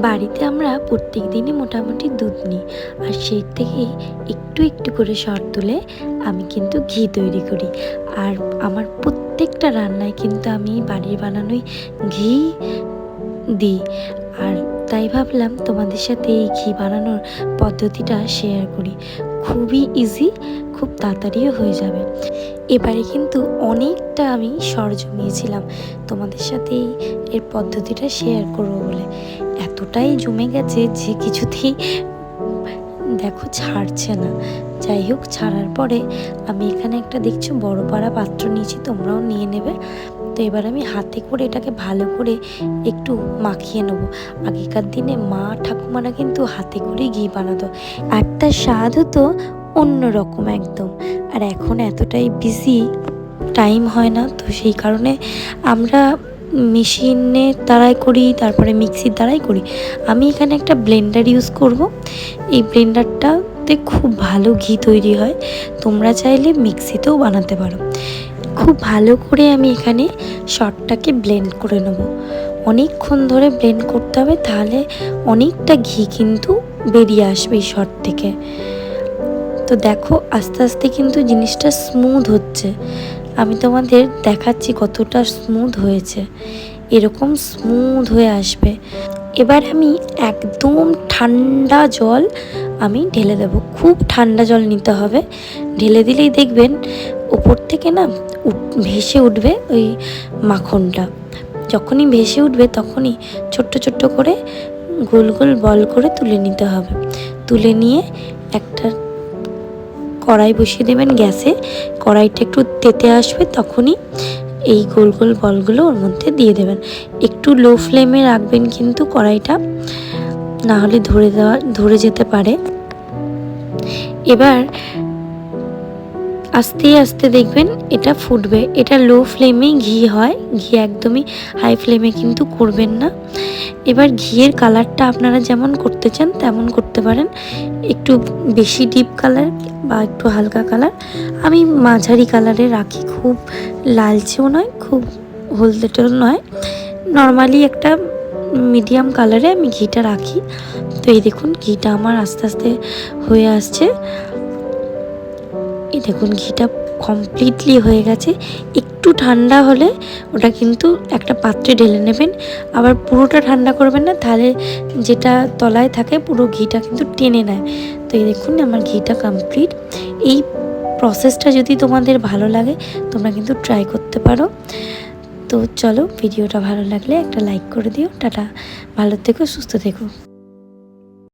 বাড়িতে আমরা প্রত্যেক দিনই মোটামুটি দুধ নিই। আর সেই থেকে একটু একটু করে সর তুলে আমি কিন্তু ঘি তৈরি করি। আর আমার প্রত্যেকটা রান্নায় কিন্তু আমি বাড়ির বানানোই ঘি দিই। আর তাই ভাবলাম তোমাদের সাথে এই ঘি বানানোর পদ্ধতিটা শেয়ার করি। খুবই ইজি খুব তাড়াতাড়িও হয়ে যাবে। এবারে কিন্তু অনেকটা আমি সর জমিয়েছিলাম। তোমাদের সাথে এই এর পদ্ধতিটা শেয়ার করব বলে। এতটাই জমে গেছে যে কিছুতেই দেখো ছাড়ছে না। যাই হোক, ছাড়ার পরে আমি এখানে একটা দেখছ বড় পাড়া পাত্র নিয়েছি, তোমরাও নিয়ে নেবে। তো এবার আমি হাতে করে এটাকে ভালো করে একটু মাখিয়ে নেব। আগেকার দিনে মা ঠাকুমারা কিন্তু হাতে করে ঘি বানাতো। আর তার স্বাদ হতো অন্যরকম একদম। আর এখন এতটাই বিজি টাইম হয় না। তো সেই কারণে আমরা মেশিনের দ্বারাই করি, তারপরে মিক্সির দ্বারাই করি। আমি এখানে একটা ব্লেন্ডার ইউজ করব। এই ব্লেন্ডারটাতে খুব ভালো ঘি তৈরি হয়। তোমরা চাইলে মিক্সিতেও বানাতে পারো। খুব ভালো করে আমি এখানে শটটাকে ব্লেন্ড করে নেব। অনেকক্ষণ ধরে ব্লেন্ড করতে হবে, তাহলে অনেকটা ঘি কিন্তু বেরিয়ে আসবে এই শট থেকে। তো দেখো, আস্তে আস্তে কিন্তু জিনিসটা স্মুথ হচ্ছে। আমি তোমাদের দেখাচ্ছি কতটা স্মুথ হয়েছে। এরকম স্মুথ হয়ে আসবে। এবার আমি একদম ঠান্ডা জল আমি ঢেলে দেব। খুব ঠান্ডা জল নিতে হবে। ঢেলে দিলেই দেখবেন ওপর থেকে না ভেসে উঠবে ওই মাখনটা। যখনই ভেসে উঠবে তখনই ছোট্ট ছোট্ট করে গোল গোল বল করে তুলে নিতে হবে। তুলে নিয়ে একটা কড়াই বসিয়ে দেবেন গ্যাসে। কড়াইটা একটু তেতে আসবে, তখনই এই গোল গোল বলগুলো ওর মধ্যে দিয়ে দেবেন। একটু লো ফ্লেমে রাখবেন কিন্তু কড়াইটা না হলে ধরে দেওয়া, ধরে যেতে পারে। এবার আস্তে আস্তে দেখবেন এটা ফুটবে। এটা লো ফ্লেমে ঘি হয়। ঘি একদমই হাই ফ্লেমে কিন্তু করবেন না। এবার ঘিয়ের কালারটা আপনারা যেমন করতে চান তেমন করতে পারেন। একটু বেশি ডিপ কালার বা একটু হালকা কালার আমি মাঝারি কালারে রাখি। খুব লালচেও নয়, খুব হলদেটেও নয়। নর্মালি একটা মিডিয়াম কালারে আমি ঘিটা রাখি। তো এই দেখুন, ঘিটা আমার আস্তে আস্তে হয়ে আসছে। দেখুন, ঘিটা কমপ্লিটলি হয়ে গেছে। একটু ঠান্ডা হলে ওটা কিন্তু একটা পাত্রে ঢেলে নেবেন। আবার পুরোটা ঠান্ডা করবেন না, তাহলে যেটা তলায় থাকে পুরো ঘিটা কিন্তু টেনে নেয়। তো এই দেখুন, আমার ঘিটা কমপ্লিট এই প্রসেসটা যদি তোমাদের ভালো লাগে, তোমরা কিন্তু ট্রাই করতে পারো। তো চলো, ভিডিওটা ভালো লাগলে একটা লাইক করে দিও। টাটা। ভালো থেকো, সুস্থ থেকো।